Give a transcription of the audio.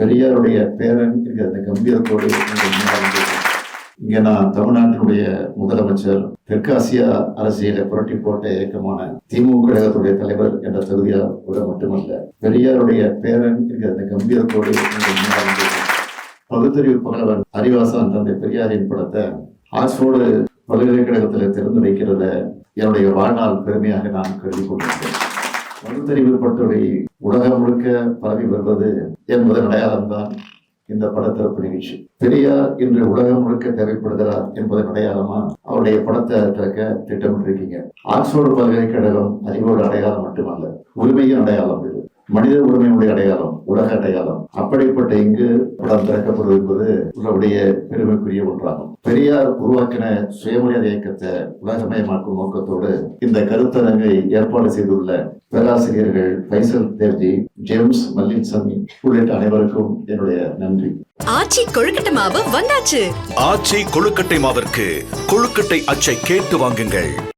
பெரியாருடைய பேரன் என்கிற அந்த கம்பீரத்தோடு இங்கே இங்கே நான் தமிழ்நாட்டினுடைய முதலமைச்சர் தெற்காசியா அரசியலை புரட்டி போட்ட இயக்கமான திமுக கழகத்துடைய தலைவர் என்ற தகுதியோட மட்டுமல்ல பெரியாருடைய பேரன் என்கிற அந்த கம்பீரத்தோடு பகுத்தறிவு பகலவன் அறிவாசன் தந்தை பெரியாரின் படத்தை ஆக்ஸ்போர்டு பல்கலைக்கழகத்தில் திறந்து வைக்கிறத என்னுடைய வாழ்நாள் பெருமையாக நான் கருதி கொண்டிருக்கிறேன். பகுத்தறிவு பட்டுரை உலகம் முழுக்க பரவி வருவது என்பதன் அடையாளம்தான் இந்த படத்திறப்பு நிகழ்ச்சி. பெரியார் இன்று உலகம் முழுக்க தேவைப்படுகிறார் என்பதன் அடையாளமா அவருடைய படத்தை திறக்க திட்டமிட்டிருக்கீங்க. ஆக்ஸ்போர்டு பல்கலைக்கழகம் அறிவோட அடையாளம் மட்டுமல்ல உரிமையின் அடையாளம் இது. மனித உரிமையுடைய அடையாளம் உலக அடையாளம். அப்படிப்பட்ட இங்கு படம் திறக்கப்படுவது என்பது உங்களுடைய பெருமைக்குரிய ஒன்றாகும். பெரியார் உருவாக்கின சுயமரியாதை இயக்கத்தை உலகமயமாக்கும் நோக்கத்தோடு இந்த கருத்தரங்கை ஏற்பாடு செய்துள்ள பேராசிரியர்கள் ஃபைசல் தேவ்ஜி ஜேம்ஸ் மல்லின்சாமி உள்ளிட்ட அனைவருக்கும் என்னுடைய நன்றி. ஆச்சி கொழுக்கட்டை மாவு வந்தாச்சு. ஆச்சி கொழுக்கட்டை மாவிற்கு கொழுக்கட்டை அச்சை கேட்டு வாங்குங்கள்.